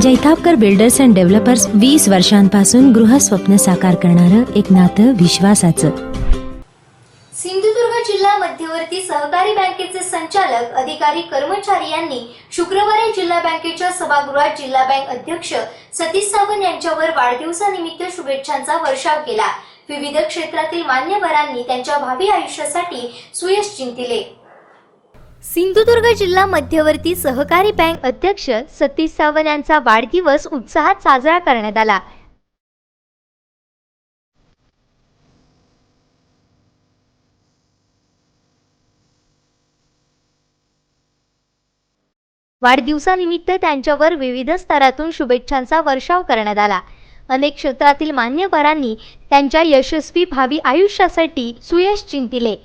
Jaitapkar builders and developers वीस वर्षांपासून गृहस्वप्न साकार करणारं एक नातं विश्वासाचं. सिंधुदुर्ग जिल्हा मध्यवर्ती सहकारी बँकेचे संचालक अधिकारी कर्मचारी यांनी शुक्रवारी जिल्हा बँकेच्या सभागृहात जिल्हा बँक अध्यक्ष सतीश सावंत यांच्यावर वाढदिवसानिमित्त शुभेच्छांचा वर्षाव केला. विविध क्षेत्रातील मान्यवरांनी त्यांच्या भावी आयुष्यासाठी सुयश चिंतिले सिंधुदुर्ग जिल्हा मध्यवर्ती सहकारी बँक अध्यक्ष सतीश सावंत यांचा वाढदिवस उत्साहात साजरा करण्यात आला. वाढदिवसानिमित्त त्यांच्यावर विविध स्तरातून शुभेच्छांचा वर्षाव करण्यात आला. अनेक क्षेत्रातील मान्यवरांनी त्यांच्या यशस्वी भावी आयुष्यासाठी सुयश चिंतिले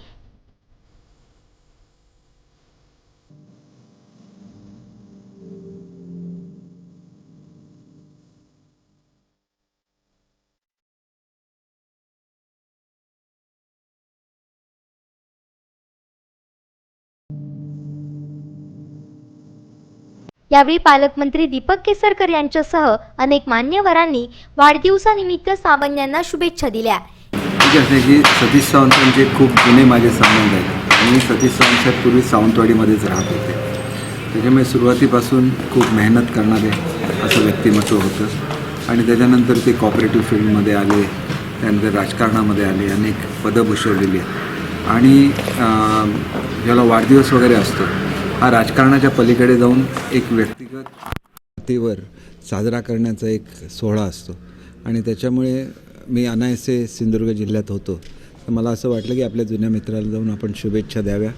यावेळी पालकमंत्री दीपक केसरकर यांच्यासह अनेक मान्यवरांनी वाढदिवसानिमित्त सावंत यांना शुभेच्छा दिल्या. की सतीश सावंतांचे खूप जुने माझे संबंध आहेत. आणि मी सतीश सावंत पूर्वी सावंतवाडीमध्येच राहत होते. त्याच्यामुळे सुरुवातीपासून खूप मेहनत करणारे असं व्यक्तिमत्व होतं. आणि त्याच्यानंतर ते कॉपरेटिव्ह फील्डमध्ये आले त्यानंतर राजकारणामध्ये आले अनेक पदं भूषवलेली आणि ज्याला वाढदिवस वगैरे असतो हा राजकारणाच्या पलीकडे जाऊन एक व्यक्तिगत पातळीवर साजरा करण्याचा एक सोहळा असतो. आणि त्याच्यामुळे मी अनायसे सिंधुदुर्ग जिल्ह्यात होतो. तर मला असं वाटलं की आपल्या जुन्या मित्राला जाऊन आपण शुभेच्छा द्याव्या.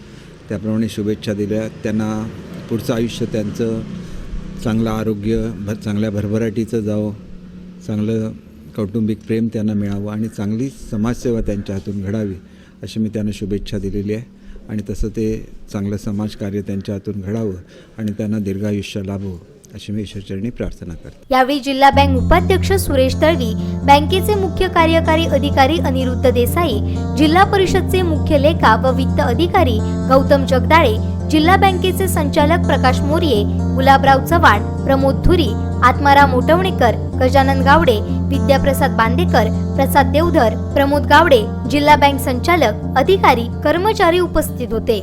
त्याप्रमाणे शुभेच्छा दिल्या. त्यांना पुढचं आयुष्य त्यांचं चांगलं आरोग्य भर चांगल्या भरभराटीचं जावं. चांगलं कौटुंबिक प्रेम त्यांना मिळावं. आणि चांगली समाजसेवा त्यांच्या हातून घडावी अशी मी त्यांना शुभेच्छा दिलेली आहे. आणि तसं ते चांगलं समाजकार्य त्यांच्या हातून घडावं आणि त्यांना दीर्घायुष्य लाभो अशी मी ईश्वरचरणी प्रार्थना करते. यावेळी जिल्हा बँक उपाध्यक्ष सुरेश तळवी बँकेचे मुख्य कार्यकारी अधिकारी अनिरुद्ध देसाई जिल्हा परिषदचे मुख्य लेखा व वित्त अधिकारी गौतम जगदाळे जिल्हा बँकेचे संचालक प्रकाश मोरये गुलाबराव चव्हाण प्रमोद धुरी आत्माराम मोटवणेकर गजानन गावडे विद्याप्रसाद बांदेकर प्रसाद देवधर प्रमोद गावडे जिल्हा बँक संचालक अधिकारी कर्मचारी उपस्थित होते.